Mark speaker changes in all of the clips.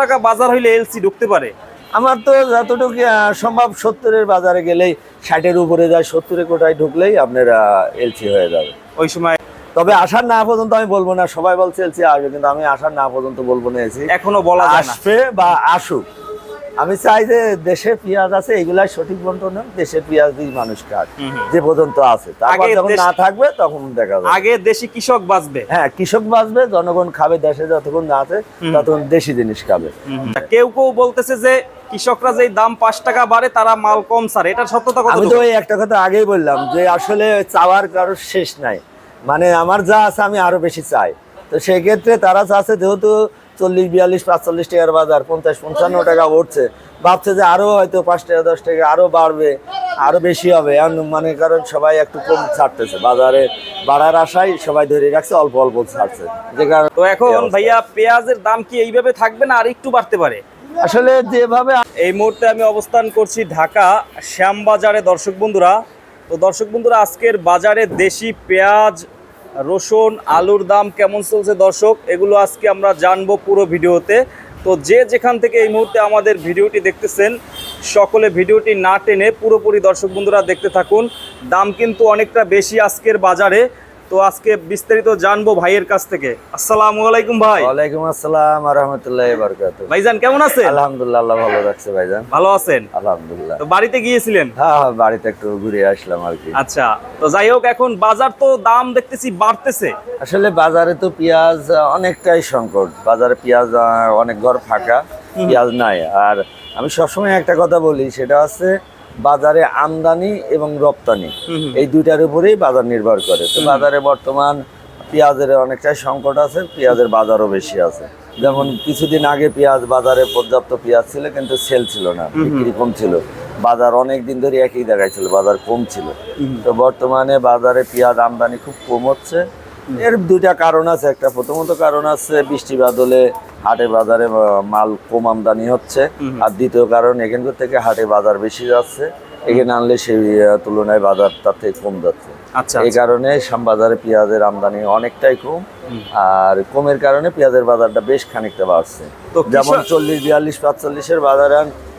Speaker 1: টাকা বাজার হইলে এলসি ঢুকতে পারে?
Speaker 2: আমার তো যতটুকু সম্ভব সত্তরের বাজারে গেলেই ষাটের উপরে যায় সত্তরের কোটায় ঢুকলেই আপনার এলসি হয়ে যাবে।
Speaker 1: ওই সময়
Speaker 2: তবে আসার না পর্যন্ত আমি বলব না সবাই বলছে এলসি আসবে কিন্তু আমি আসার না পর্যন্ত বলব না এলসি
Speaker 1: এখনও বলা
Speaker 2: আসবে বা আসুক। আমি চাই যে দেশে পেঁয়াজ আছে এগুলাই সঠিক বন্টন দেশের পেঁয়াজ দিয়ে মানুষ
Speaker 1: হুম।
Speaker 2: যে পর্যন্ত আছে। তারপর যখন না থাকবে তখন দেখা যাবে।
Speaker 1: আগে দেশি কৃষক বাঁচবে।
Speaker 2: হ্যাঁ কৃষক বাঁচবে জনগণ খাবে দেশে যতক্ষণ না আছে ততক্ষণ দেশি জিনিস খাবে।
Speaker 1: কেউ কেউ বলতেছে যে কৃষকরা যে দাম পাঁচ টাকা বাড়ে তারা মাল কম সার এটার সত্যতা
Speaker 2: আমি তো ওই একটা কথা আগেই বললাম যে আসলে চাওয়ার কারোর শেষ নাই। মানে আমার যা আছে আমি আরও বেশি চাই। তো সেক্ষেত্রে তারা চাচ্ছে যেহেতু চল্লিশ বিয়াল্লিশ পাঁচচল্লিশ টাকার বাজার পঞ্চাশ পঞ্চান্ন টাকা উঠছে ভাবছে যে আরও হয়তো পাঁচ টাকা দশ টাকা আরও বাড়বে আরও বেশি হবে। এখন মানে কারণ সবাই একটু কম ছাড়তেছে। বাজারে বাড়ার আশায় সবাই ধরে রাখছে অল্প অল্প ছাড়ছে। যে কারণে
Speaker 1: তো এখন ভাইয়া পেঁয়াজের দাম কি এইভাবে থাকবে না আর একটু বাড়তে পারে?
Speaker 2: আসলে যেভাবে
Speaker 1: এই মুহূর্তে আমি অবস্থান করছি ঢাকা শ্যামবাজারে। দর্শক বন্ধুরা তো দর্শক বন্ধুরা আজকের বাজারে দেশি পেঁয়াজ রসুন, আলুর দাম কেমন চলছে দর্শক, এগুলো আজকে আমরা জানব পুরো ভিডিওতে। তো যে যেখান থেকে এই মুহূর্তে আমাদের ভিডিওটি দেখতেছেন, সকলে ভিডিওটি না টেনে পুরোপুরি দর্শক বন্ধুরা দেখতে থাকুন। দাম কিন্তু অনেকটা বেশি আজকের বাজারে। তো আজকে বিস্তারিত জানব ভাইয়ের কাছ থেকে। আসসালামু আলাইকুম ভাই।
Speaker 2: ওয়ালাইকুম আসসালাম রহমতুল্লাহ বরকাত
Speaker 1: ভাইজান কেমন আছেন?
Speaker 2: আলহামদুলিল্লাহ আল্লাহ ভালো রাখছে ভাইজান।
Speaker 1: ভালো আছেন?
Speaker 2: আলহামদুলিল্লাহ।
Speaker 1: তো বাড়িতে গিয়েছিলেন?
Speaker 2: হ্যাঁ হ্যাঁ বাড়িতে একটু ঘুরে আসলাম আর কি।
Speaker 1: আচ্ছা তো যাই হোক এখন বাজার তো দাম দেখতেছি বাড়তেছে।
Speaker 2: আসলে বাজারে তো পেঁয়াজ অনেকটাই সংকট। বাজারে পেঁয়াজ অনেক ঘর ফাঁকা পেঁয়াজ নাই। আর আমি সবসময় একটা কথা বলি সেটা হচ্ছে বাজারে আমদানি এবং রপ্তানি। এই দুইটার উপরেই বাজার নির্ভর করে। তো বাজারে বর্তমান পেঁয়াজের অনেকটাই সংকট আছে পেঁয়াজের বাজারও বেশি আছে। যেমন কিছুদিন আগে পেঁয়াজ বাজারে পর্যাপ্ত পেঁয়াজ ছিল কিন্তু সেল ছিল না বিক্রি কম ছিল। বাজার অনেক দিন ধরে একই জায়গায় ছিল বাজার কম ছিল। তো বর্তমানে বাজারে পেঁয়াজ আমদানি খুব কম হচ্ছে। এর দুইটা কারণ আছে। একটা প্রথমত কারণ আছে বৃষ্টি বাদলে হাটে বাজারে মাল কম আমদানি হচ্ছে। আর দ্বিতীয় কারণ এখানকার থেকে হাটে বাজার বেশি যাচ্ছে। এখানে আনলে সেই তুলনায় বাজার তার থেকে কম যাচ্ছে।
Speaker 1: আচ্ছা
Speaker 2: এই কারণে শ্যামবাজারে পেঁয়াজের আমদানি অনেকটাই কম। আর কমের কারণে পেঁয়াজের বাজারটা বেশ খানিকটা বাড়ছে। যেমন চল্লিশ বিয়াল্লিশ পাঁচচল্লিশের বাজারে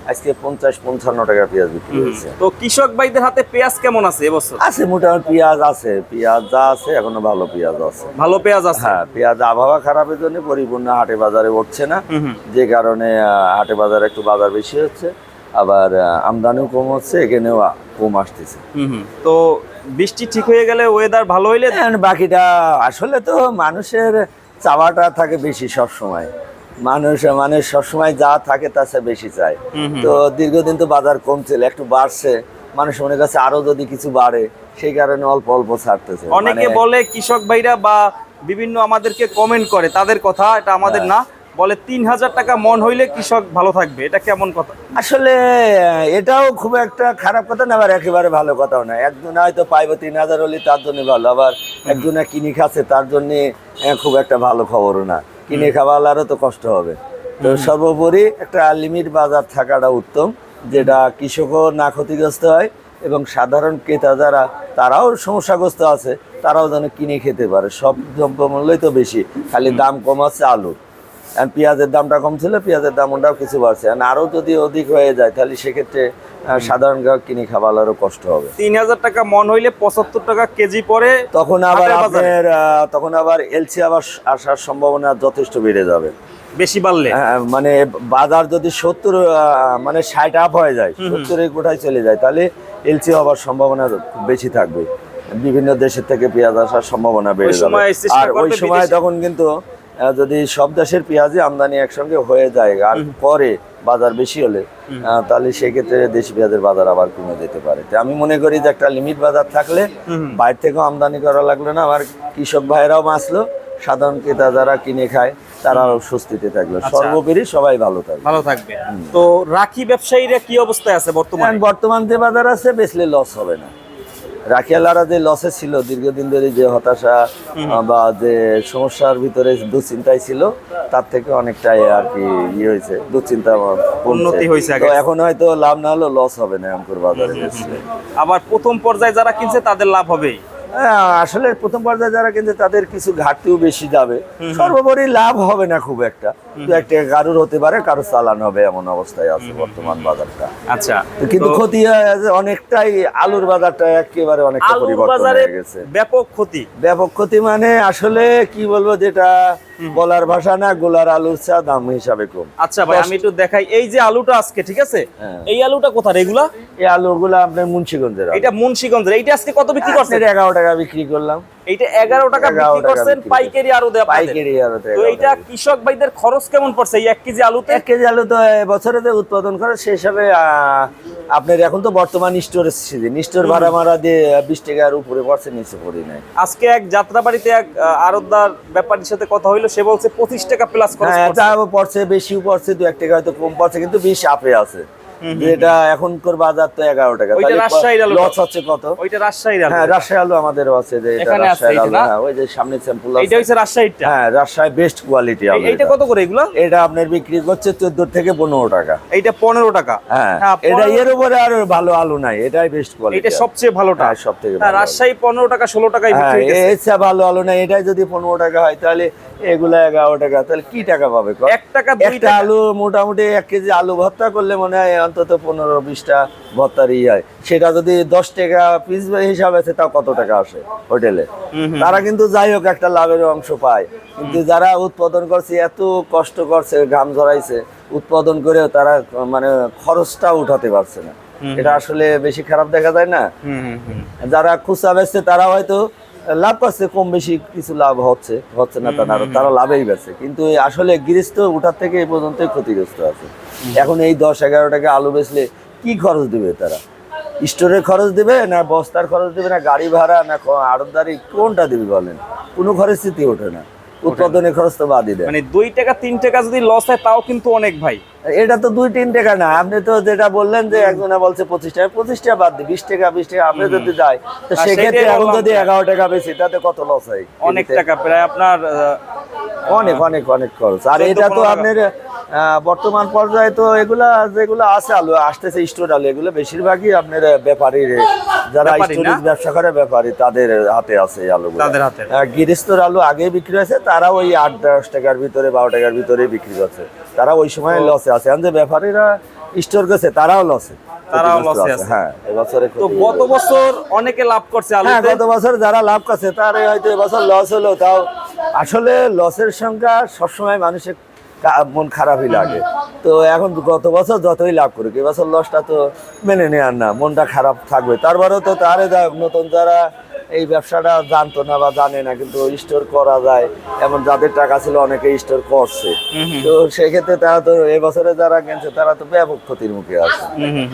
Speaker 2: আজকে পঞ্চাশ পঞ্চান্ন টাকা পেঁয়াজ বিক্রি হয়েছে।
Speaker 1: তো কৃষক ভাইদের হাতে পেঁয়াজ কেমন আছে এবছর?
Speaker 2: আছে মোটামুটি পেঁয়াজ আছে। পেঁয়াজ যা আছে এখনও ভালো পেঁয়াজ আছে।
Speaker 1: ভালো পেঁয়াজ আছে?
Speaker 2: হ্যাঁ পেঁয়াজ আবহাওয়া খারাপের জন্য পরিপূর্ণ হাটে বাজারে উঠছে না। যে কারণে হাটে বাজারে একটু বাজার বেশি হচ্ছে। আবার আমদানিও কম হচ্ছে এখানেও কম আসতেছে।
Speaker 1: তো বৃষ্টি ঠিক হয়ে গেলে ওয়েদার ভালো হইলে?
Speaker 2: বাকিটা আসলে তো মানুষের চাওয়াটা থাকে বেশি সব সময়। মানুষ মানে সবসময় যা থাকে তার চেয়ে বেশি চায়। তো দীর্ঘদিন তো বাজার কমছিল একটু বাড়ছে মানুষ মনে কাছে আরও যদি কিছু বাড়ে সেই কারণে অল্প অল্প ছাড়তেছে।
Speaker 1: অনেকে
Speaker 2: মানে-
Speaker 1: বলে কৃষক ভাইরা বা বিভিন্ন আমাদেরকে কমেন্ট করে তাদের কথা এটা আমাদের
Speaker 2: হ্যাঁ।
Speaker 1: না বলে তিন হাজার টাকা মন হইলে কৃষক ভালো থাকবে এটা কেমন কথা?
Speaker 2: আসলে এটাও খুব একটা খারাপ কথা না আবার একেবারে ভালো কথাও না। একজন হয়তো পাইবো তিন হাজার হলে তার জন্য ভালো আবার একজনে কিনি খাচ্ছে তার জন্য খুব একটা ভালো খবরও না। কিনে খাওয়ালারও তো কষ্ট হবে। তো সর্বোপরি একটা লিমিট বাজার থাকাটা উত্তম যেটা কৃষকও না ক্ষতিগ্রস্ত হয় এবং সাধারণ ক্রেতা যারা তারাও সমস্যাগ্রস্ত আছে তারাও যেন কিনে খেতে পারে। সব দ্রব্যমূল্যই তো বেশি খালি দাম কম আছে আলুর আর পেঁয়াজের দামটা কম ছিল পেঁয়াজের দাম ওটাও কিছু বাড়ছে। আর আরও যদি অধিক হয়ে যায় তাহলে সেক্ষেত্রে সাধারণ গ্রাহক কিনে খাওয়ালারও কষ্ট হবে।
Speaker 1: তিন হাজার টাকা মন হইলে পঁচাত্তর টাকা কেজি পরে
Speaker 2: তখন আবার আপনার তখন আবার এলসি আবার আসার সম্ভাবনা যথেষ্ট বেড়ে যাবে।
Speaker 1: বেশি বাড়লে?
Speaker 2: হ্যাঁ, মানে বাজার যদি সত্তর মানে ষাট আপ হয়ে যায় সত্তরের কোঠায় চলে যায় তাহলে এলসি হওয়ার সম্ভাবনা বেশি থাকবে। বিভিন্ন দেশের থেকে পেঁয়াজ আসার সম্ভাবনা বেড়ে যাবে। আর ওই সময় তখন কিন্তু যদি সব দেশের পেঁয়াজই আমদানি একসঙ্গে হয়ে যায় আর পরে বাজার বেশি হলে তাহলে সেক্ষেত্রে দেশি পেঁয়াজের বাজার আবার কমে যেতে পারে। আমি মনে করি যে একটা লিমিট বাজার থাকলে বাইরে থেকেও আমদানি করা লাগল না। আমার কৃষক ভাইয়েরাও বাঁচলো সাধারণ ক্রেতা যারা কিনে খায় তারাও স্বস্তিতে থাকল।
Speaker 1: আচ্ছা।
Speaker 2: সর্বোপরি সবাই ভালো থাকবে।
Speaker 1: ভালো থাকবে। তো রাখি ব্যবসায়ীরা কি অবস্থায় আছে বর্তমান?
Speaker 2: বর্তমান যে বাজার আছে বেচলে লস হবে না। রাখিয়ালারা যে লসে ছিল দীর্ঘদিন ধরে যে হতাশা বা যে সমস্যার ভিতরে দুশ্চিন্তায় ছিল তার থেকে অনেকটাই আর কি ইয়ে হয়েছে দুশ্চিন্তা
Speaker 1: উন্নতি হয়েছে
Speaker 2: এখন হয়তো লাভ না হলেও লস হবে না এমকুর বাজারে।
Speaker 1: আবার প্রথম পর্যায়ে যারা কিনছে তাদের লাভ হবেই।
Speaker 2: আসলে প্রথম পর্যায়ে যারা কিন্তু তাদের কিছু ঘাটতিও বেশি যাবে। সর্বোপরি লাভ হবে না খুব একটা। দু একটা কারোর হতে পারে কারও চালান হবে এমন অবস্থায় আছে বর্তমান বাজারটা।
Speaker 1: আচ্ছা
Speaker 2: তো কিন্তু ক্ষতি হয় যে অনেকটাই আলুর বাজারটা একেবারে অনেকটা পরিবর্তন হয়ে গেছে।
Speaker 1: ব্যাপক ক্ষতি।
Speaker 2: ব্যাপক ক্ষতি মানে আসলে কি বলব যেটা বলার ভাষা না গোলার আলুর চা দাম হিসাবে কম।
Speaker 1: আচ্ছা ভাই আমি একটু দেখাই। এই যে আলুটা আজকে ঠিক আছে?
Speaker 2: হ্যাঁ।
Speaker 1: এই আলুটা কোথায় রেগুলা
Speaker 2: এই আলুগুলা আপনার মুন্সিগঞ্জের
Speaker 1: এটা মুন্সিগঞ্জের। এইটা আজকে কত বিক্রি করছেন?
Speaker 2: এগারো টাকা বিক্রি করলাম।
Speaker 1: এইটা এগারো টাকা বিক্রি করছেন পাইকারি আরও দেয়
Speaker 2: পাইকারি। আলু তো 11
Speaker 1: কৃষক ভাইদের খরচ কেমন পড়ছে? এই কেজি আলুতে?
Speaker 2: কেজি আলু তো বছরে যে উৎপাদন করে সেই হিসাবে আপনার এখন তো বর্তমান স্টোরেজ সিজন। স্টোর ভাড়া মারা দিয়ে বিশ টাকার উপরে পড়ছে নিচে পড়ি নাই।
Speaker 1: আজকে এক যাত্রাবাড়িতে এক আড়তদার ব্যাপারীর সাথে কথা হইল সে বলছে পঁচিশ টাকা প্লাস খরচ
Speaker 2: হ্যাঁ
Speaker 1: পড়ছে।
Speaker 2: পড়ছে বেশিও পড়ছে দু এক টাকা হয়তো কম পড়ছে কিন্তু বিশ আপে আছে। যেটা এখনকার বাজার তো এগারো টাকা। লস হচ্ছে কত?
Speaker 1: ওইটা রাজশাহীর আলু।
Speaker 2: হ্যাঁ রাজশাহী আলু আমাদেরও আছে যে এটা আলু। হ্যাঁ ওই যে সামনে স্যাম্পল
Speaker 1: এইটা হচ্ছে রাজশাহীরটা?
Speaker 2: হ্যাঁ রাজশাহী বেস্ট কোয়ালিটি আলু এটা।
Speaker 1: কত করে এগুলো?
Speaker 2: এটা আপনার বিক্রি করছে চোদ্দ থেকে পনেরো টাকা।
Speaker 1: এইটা পনেরো টাকা।
Speaker 2: হ্যাঁ
Speaker 1: হ্যাঁ,
Speaker 2: এটা এর উপরে আর ভালো আলু নাই এটাই বেস্ট কোয়ালিটি
Speaker 1: এইটা সবচেয়ে ভালোটা
Speaker 2: হ্যাঁ সব থেকে
Speaker 1: হ্যাঁ, রাজশাহী পনেরো টাকা ষোলো টাকায় বিক্রি।
Speaker 2: এর ভালো আলু নাই এটাই যদি পনেরো টাকা হয় তাহলে এগুলা এগারো টাকা তাহলে কি টাকা পাবে
Speaker 1: এক টাকা
Speaker 2: একটা আলু মোটামুটি এক কেজি আলু ভর্তা করলে মনে হয় অন্তত পনেরো বিশটা ভর্তার ই হয়। সেটা যদি দশ টাকা পিস হিসাবে আছে তাও কত টাকা আসে হোটেলে? তারা কিন্তু যাই হোক একটা লাভের অংশ পায়। কিন্তু যারা উৎপাদন করছে এত কষ্ট করছে ঘাম ঝরাইছে উৎপাদন করেও তারা মানে খরচটা উঠাতে পারছে না। এটা আসলে বেশি খারাপ দেখা যায় না। যারা খুচরা বেচছে তারা হয়তো লাভ পাচ্ছে কম বেশি কিছু লাভ হচ্ছে হচ্ছে না তা না তারা লাভেই বেচছে কিন্তু আসলে গৃহস্থ উঠার থেকে এই পর্যন্ত ক্ষতিগ্রস্ত আছে। এখন এই দশ এগারো টাকা আলু বেচলে কি খরচ দিবে তারা? স্টোরের খরচ দিবে না বস্তার খরচ দিবে না গাড়ি ভাড়া না আড়তদারি? কোনটা দিবে বলেন? কোনো খরচ স্থিতি ওঠে না। উৎপাদনের খরচ তো বাদই দেয়।
Speaker 1: মানে দুই টাকা তিন টাকা যদি লস হয় তাও কিন্তু অনেক ভাই।
Speaker 2: এটা তো দুই তিন টাকা না। আপনি তো যেটা বললেন যে একজনে বলছে পঁচিশ টাকা পঁচিশ টাকা বাদ দিই বিশ টাকা বিশ টাকা আপনি যদি যাই তো সেক্ষেত্রে এখন যদি এগারো টাকা বেশি তাতে কত লস হয়?
Speaker 1: অনেক টাকা প্রায় আপনার
Speaker 2: অনেক অনেক অনেক খরচ। আর এটা তো আপনার বর্তমান পর্যায়ে তো এগুলা যেগুলো আছে আলু আসতেছে স্টোর আলু এগুলো বেশিরভাগই আপনার ব্যাপারী যারা স্টোরেজ ব্যবসা করে ব্যাপারী তাদের হাতে আছে আলু
Speaker 1: তাদের হাতে।
Speaker 2: গৃহস্থর আলু আগে বিক্রি হয়েছে তারা ওই আট দশ টাকার ভিতরে বারো টাকার ভিতরে বিক্রি করছে। তারা ওই সময় লসে আছে। যে ব্যাপারীরা স্টোর করছে তারাও লসে।
Speaker 1: তারাও লসে আছে।
Speaker 2: হ্যাঁ এবছরে
Speaker 1: তো
Speaker 2: ক্ষতি
Speaker 1: গত বছর অনেকে লাভ করছে
Speaker 2: হ্যাঁ গত বছর যারা লাভ করছে তার হয়তো এবছর লস হলো। তাও আসলে লসের সংখ্যা সবসময় মানুষের মন খারাপই লাগে। তো এখন গত বছর যতই লাভ করুক এবছর লসটা তো মেনে নেওয়ার না। মনটা খারাপ থাকবে। তারপরেও তো তারে নতুন যারা এই ব্যবসাটা জানতো না বা জানে না কিন্তু স্টোর করা যায়। এমন যাদের টাকা ছিল অনেকে স্টোর করছে। তো সেক্ষেত্রে তারা তো এবছরে যারা কিনছে তারা তো ব্যাপক ক্ষতির মুখে আছে।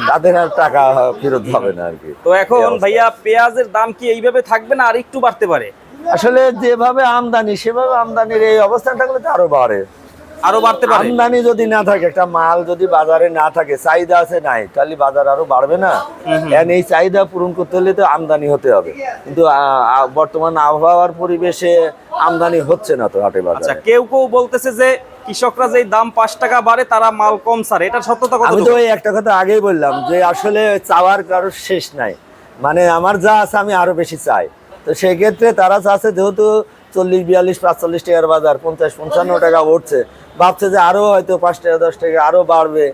Speaker 2: তাদের আর টাকা ফেরত হবে না আর কি
Speaker 1: তো এখন ভাইয়া পেঁয়াজের দাম কি এইভাবে থাকবে না আর একটু বাড়তে পারে?
Speaker 2: আসলে যেভাবে আমদানি সেভাবে আমদানির এই অবস্থান থাকলে তো আরও বাড়ে।
Speaker 1: আরও বাড়তে পারে।
Speaker 2: আমদানি যদি না থাকে একটা মাল যদি বাজারে না থাকে চাহিদা আছে নাই তাহলে বাজার আরও বাড়বে না। এই চাহিদা পূরণ করতে হলে তো আমদানি হতে হবে। কিন্তু বর্তমান আবহাওয়ার পরিবেশে আমদানি হচ্ছে না তো হাটে
Speaker 1: আচ্ছা
Speaker 2: বাজারে
Speaker 1: কেউ কেউ বলতেছে যে কৃষকরা যে দাম পাঁচ টাকা বাড়ে তারা মাল কম সার এটা সত্যতা কত
Speaker 2: আমি তো একটা কথা আগেই বললাম যে আসলে চাওয়ার কারোর শেষ নাই। মানে আমার যা আছে আমি আরও বেশি চাই। তো সেক্ষেত্রে তারা চাচ্ছে যেহেতু চল্লিশ বিয়াল্লিশ পাঁচচল্লিশ টাকার বাজার পঞ্চাশ পঞ্চান্ন টাকা উঠছে। ভাবছে যে আরও হয়তো পাঁচ টাকা দশ টাকা আরও বাড়বে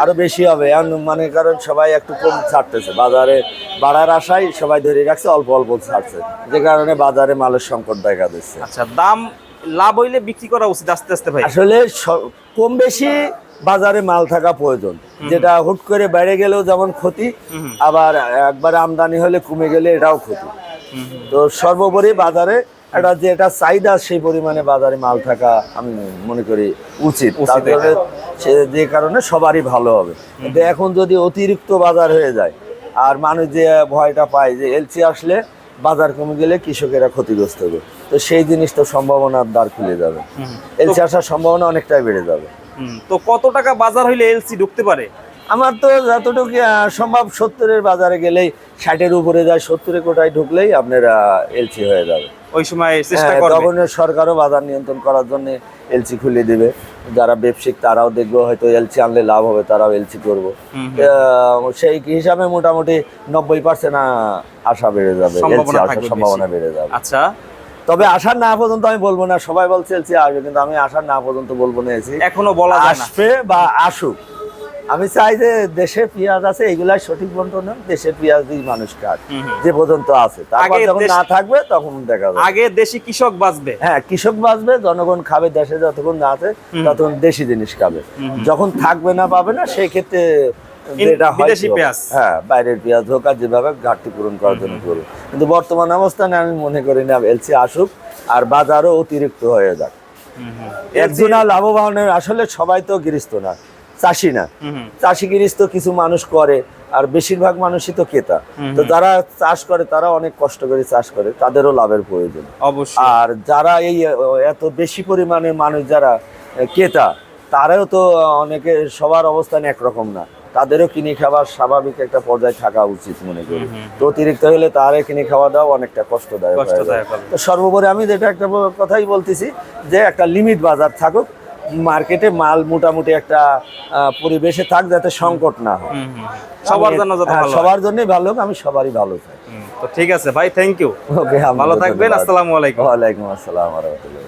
Speaker 2: আরও বেশি হবে। এখন মানে কারণ সবাই একটু কম ছাড়তেছে। বাজারে বাড়ার আশায় সবাই ধরে রাখছে অল্প অল্প ছাড়ছে। যে কারণে বাজারে মালের সংকট দেখা দিচ্ছে।
Speaker 1: আচ্ছা দাম লাভ হইলে বিক্রি করা উচিত আস্তে আস্তে ভাই।
Speaker 2: আসলে কম বেশি বাজারে মাল থাকা প্রয়োজন। যেটা হুট করে বেড়ে গেলেও যেমন ক্ষতি আবার একবার আমদানি হলে কমে গেলে এটাও ক্ষতি। তো সর্বোপরি বাজারে এটা চাহিদা সেই পরিমাণে বাজারে মাল থাকা আমি মনে করি উচিত। তারপরে সে যে কারণে সবারই ভালো হবে। কিন্তু এখন যদি অতিরিক্ত বাজার হয়ে যায় আর মানুষ যে ভয়টা পায় যে এলসি আসলে বাজার কমে গেলে কৃষকেরা ক্ষতিগ্রস্ত হবে তো সেই জিনিস তো সম্ভাবনার দ্বার খুলে যাবে। এলসি আসার সম্ভাবনা অনেকটাই বেড়ে যাবে।
Speaker 1: তো কত টাকা বাজার হইলে এলসি ঢুকতে পারে?
Speaker 2: আমার তো যতটুকু সম্ভব সত্তরের বাজারে গেলেই ষাটের উপরে যায় সত্তরে কোটায় ঢুকলেই আপনার এলসি হয়ে যাবে।
Speaker 1: ওই সময় চেষ্টা
Speaker 2: হ্যাঁ,
Speaker 1: করবে।
Speaker 2: তখন সরকারও বাজার নিয়ন্ত্রণ করার জন্য এলসি খুলে দিবে। যারা ব্যবসায়িক তারাও দেখবে হয়তো এলসি আনলে লাভ হবে তারাও এলসি করব। সেই হিসাবে মোটামুটি নব্বই পার্সেন্ট আশা বেড়ে যাবে।
Speaker 1: সম্ভাবনা
Speaker 2: এলসি আসার সম্ভাবনা বেড়ে যাবে।
Speaker 1: আচ্ছা।
Speaker 2: তবে আসার না পর্যন্ত আমি বলব না সবাই বলছে এলসি আসবে কিন্তু আমি আসার না পর্যন্ত বলব না এলসি
Speaker 1: এখনও বলা যায় না।
Speaker 2: আসবে বা আসুক। আমি চাই যে দেশে পেঁয়াজ আছে এগুলাই সঠিক বন্টন দেশের পেঁয়াজ দিয়ে মানুষ
Speaker 1: হুম।
Speaker 2: যে পর্যন্ত আছে। তারপর যখন না থাকবে তখন দেখা যাবে।
Speaker 1: আগে দেশি কৃষক বাঁচবে।
Speaker 2: হ্যাঁ কৃষক বাঁচবে জনগণ খাবে দেশে যতক্ষণ না আছে ততক্ষণ দেশি জিনিস খাবে। যখন থাকবে না পাবে না সেই ক্ষেত্রে হয়
Speaker 1: বিদেশি
Speaker 2: কি হবে?
Speaker 1: পেঁয়াজ।
Speaker 2: হ্যাঁ বাইরের পেঁয়াজ হোক আর যেভাবে ঘাটতি পূরণ করার জন্য করবে কিন্তু বর্তমান অবস্থানে আমি মনে করি না এলসি আসুক আর বাজারও অতিরিক্ত হয়ে যাক। একজনা লাভবানের আসলে সবাই তো গৃহস্থ না। চাষি না।
Speaker 1: হুম, হুম।
Speaker 2: চাষি গৃহস্থ কিছু মানুষ করে আর বেশিরভাগ মানুষই তো ক্রেতা। তো যারা চাষ করে তারা অনেক কষ্ট করে চাষ করে তাদেরও লাভের প্রয়োজন।
Speaker 1: অবশ্যই।
Speaker 2: আর যারা এই এত বেশি পরিমাণে মানুষ যারা ক্রেতা তারাও তো অনেকে সবার অবস্থান একরকম না। তাদেরও কিনে খাবার স্বাভাবিক একটা পর্যায়ে থাকা উচিত মনে করি। তো অতিরিক্ত হলে তারা কিনে খাওয়া দাওয়া অনেকটা কষ্টদায়ক। তো সর্বোপরি আমি যেটা একটা কথাই বলতেছি যে একটা লিমিট বাজার থাকুক মার্কেটে মাল মোটামুটি একটা আহ, পরিবেশে থাক যাতে সংকট না হয়।
Speaker 1: সবার জন্য যত
Speaker 2: হ্যাঁ,
Speaker 1: ভালো
Speaker 2: সবার জন্যই ভালো হোক, আমি সবারই ভালো চাই
Speaker 1: তো ঠিক আছে ভাই থ্যাংক ইউ
Speaker 2: ওকে
Speaker 1: ভালো থাকবেন আসসালামু আলাইকুম।
Speaker 2: ওয়ালাইকুম আসসালাম রহমতুল্লাহ।